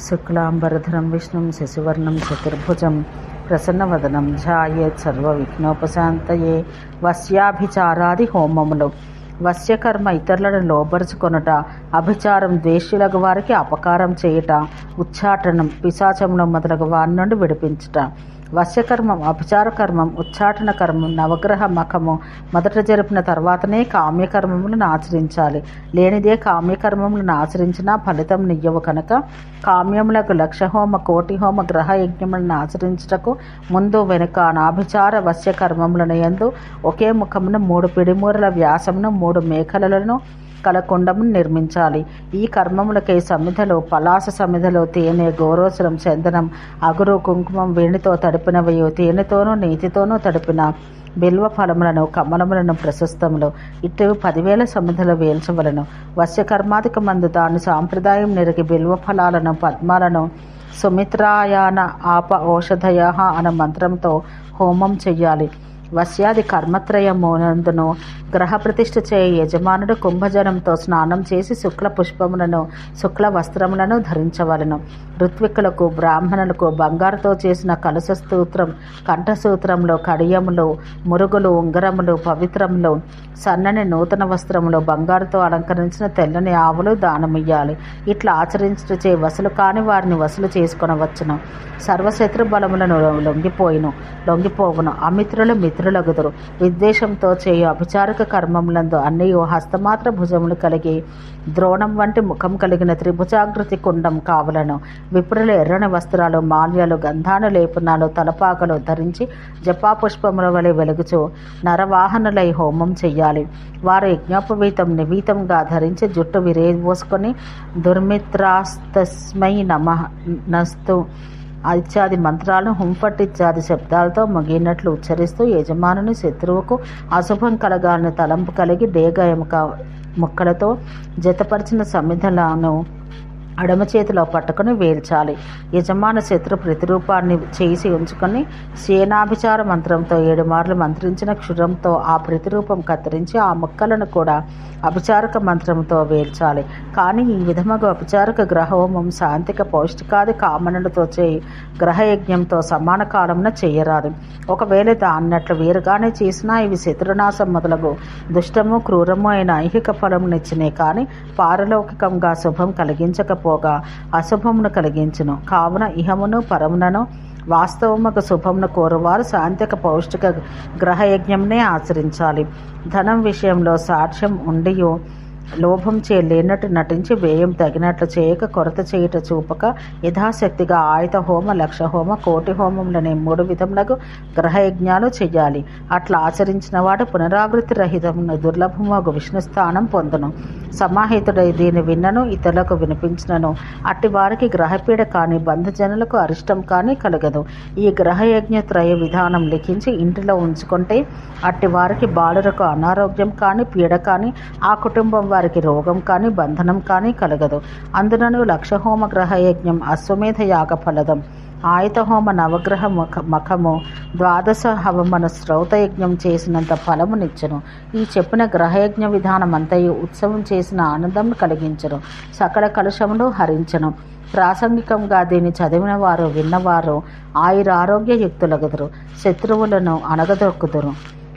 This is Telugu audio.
శుక్లాంబరధరం విష్ణుం శశివర్ణం చతుర్భుజం ప్రసన్నవదనం ఝాయేత్ సర్వవిఘ్నోపశాంతయే. వస్యాభిచారాది హోమములు. వశ్యకర్మ ఇతరులను లోబరుచుకొనుట అభిచారం ద్వేషులకు వారికి అపకారం చేయుట ఉచ్చాటనం పిశాచమును మొదలగు వారి నుండి విడిపించుట. వశ్యకర్మం అభిచార కర్మం ఉచ్చాటన కర్మం నవగ్రహ మఖము మొదట జరిపిన తర్వాతనే కామ్యకర్మములను ఆచరించాలి. లేనిదే కామ్యకర్మములను ఆచరించినా ఫలితం నియ్యవు కనుక కామ్యములకు లక్షహోమ కోటిహోమ గ్రహ యజ్ఞములను ఆచరించుటకు ముందు వెనుక నాభిచార వశ్య కర్మములను యందు ఒకే ముఖమును మూడు పిడిమూరల వ్యాసమును మూడు మేఖలలను కలకుండము నిర్మించాలి. ఈ కర్మములకై సమిధలో పలాస సమిధలో తేనె గోరోచరం చందనం అగురు కుంకుమం వేణితో తడిపినవయు తేనెతోనూ నీతితోనూ తడిపిన బిల్వ ఫలములను కమలములను ప్రశస్తములు. ఇటు పదివేల సమిధలు వేల్చవలను. వశ్యకర్మాధిక మందు దాని సాంప్రదాయం నెరిగి బిల్వ ఫలాలను పద్మాలను సుమిత్రాయాన ఆప ఔషధయ అన మంత్రంతో హోమం చెయ్యాలి. వశ్యాది కర్మత్రయమునందును గ్రహ ప్రతిష్ఠ చేయ. యజమానుడు కుంభజనంతో స్నానం చేసి శుక్ల పుష్పములను శుక్ల వస్త్రములను ధరించవలను. ఋత్విక్కులకు బ్రాహ్మణులకు బంగారుతో చేసిన కలుస స్తోత్రం కంఠసూత్రంలో కడియములు మురుగులు ఉంగరములు పవిత్రములు సన్నని నూతన వస్త్రములు బంగారుతో అలంకరించిన తెల్లని ఆవులు దానమియ్యాలి. ఇట్లా ఆచరించటచే వసలు కాని వారిని వసూలు చేసుకొనవచ్చును. సర్వశత్రు బలములను లొంగిపోయిను లొంగిపోవును. అమిత్రులు మిత్రులగుదురు విద్వేషంతో చేయు అభిచారక కర్మములందు అన్ని హస్తమాత్ర భుజములు కలిగి ద్రోణం వంటి ముఖం కలిగిన త్రిభుజాకృతి కుండం కావలను విప్రులు ఎర్రని వస్త్రాలు మాల్యాలు గంధాను లేపనాలు తలపాకలు ధరించి జపాపుష్పముల వలె వెలుగుచు నరవాహనులై హోమం చెయ్యాలి. వారు యజ్ఞోపవీతం నివీతంగా ధరించి జుట్టు విరేబోసుకొని దుర్మిత్రాస్తస్మై నమ నస్తు ఇత్యాది మంత్రాలను హుంపట్ ఇత్యాది శబ్దాలతో ముగినట్లు ఉచ్చరిస్తూ యజమానుని శత్రువుకు అశుభం కలగాలని తలంపు కలిగి డేగ ఎముక ముక్కలతో జతపరిచిన సమిధలను అడమ చేతిలో పట్టుకుని వేల్చాలి. యజమాన శత్రు ప్రతిరూపాన్ని చేసి ఉంచుకొని సేనాభిచార మంత్రంతో ఏడు మార్లు మంత్రించిన క్షురంతో ఆ ప్రతిరూపం కత్తిరించి ఆ ముక్కలను కూడా అభిచారక మంత్రంతో వేల్చాలి. కానీ ఈ విధముగా అభిచారక గ్రహోమం శాంతిక పౌష్టికాది కామనులతో చేయి గ్రహయజ్ఞంతో సమాన కాలమున చేయరాదు. ఒకవేళ దాన్నట్లు వేరుగానే చేసినా ఇవి శత్రునాశం మొదలగు. దుష్టము క్రూరము అయిన ఐహిక ఫలమునిచ్చినే కానీ పారలౌకికంగా శుభం పోగా అశుభమును కలిగించును. కావున ఇహమును పరమునను వాస్తవముకు శుభమును కోరువారు శాంతిక పౌష్టిక గ్రహయజ్ఞంనే ఆచరించాలి. ధనం విషయంలో సాక్ష్యం ఉండియో లోభం చే లేనట్టు నటించి వ్యయం తగినట్లు చేయక కొరత చేయుట చూపక యథాశక్తిగా ఆయుధ హోమ లక్ష హోమ కోటి హోమములనే మూడు విధములకు గ్రహయజ్ఞాలు చెయ్యాలి అట్లా ఆచరించిన వాడు పునరావృత్తి రహితమును దుర్లభమగు విష్ణు స్థానం పొందును. సమాహితుడై దీని విన్నను ఇతరులకు వినిపించినను. అట్టి వారికి గ్రహపీడ కానీ బంధుజనులకు అరిష్టం కానీ కలగదు. ఈ గ్రహయజ్ఞ త్రయ విధానం లిఖించి ఇంటిలో ఉంచుకుంటే అట్టి వారికి బాలురకు అనారోగ్యం కానీ పీడ కానీ ఆ కుటుంబం వారికి రోగం కానీ బంధనం కానీ కలగదు. అందునను లక్షహోమ గ్రహయజ్ఞం అశ్వమేధ యాగ ఫలదం. ఆయుతహోమ నవగ్రహ ముఖ మఖము ద్వాదశ హవమన శ్రౌతయజ్ఞం చేసినంత ఫలమునిచ్చను ఈ చెప్పిన గ్రహయజ్ఞ విధానం అంతయు ఉత్సవం చేసిన ఆనందం కలిగించను. సకల కలుషములు హరించను. ప్రాసంగికంగా దీన్ని చదివిన వారు విన్నవారు ఆయుర ఆరోగ్యయుక్తులగుదురు శత్రువులను అనగదొక్కుదురు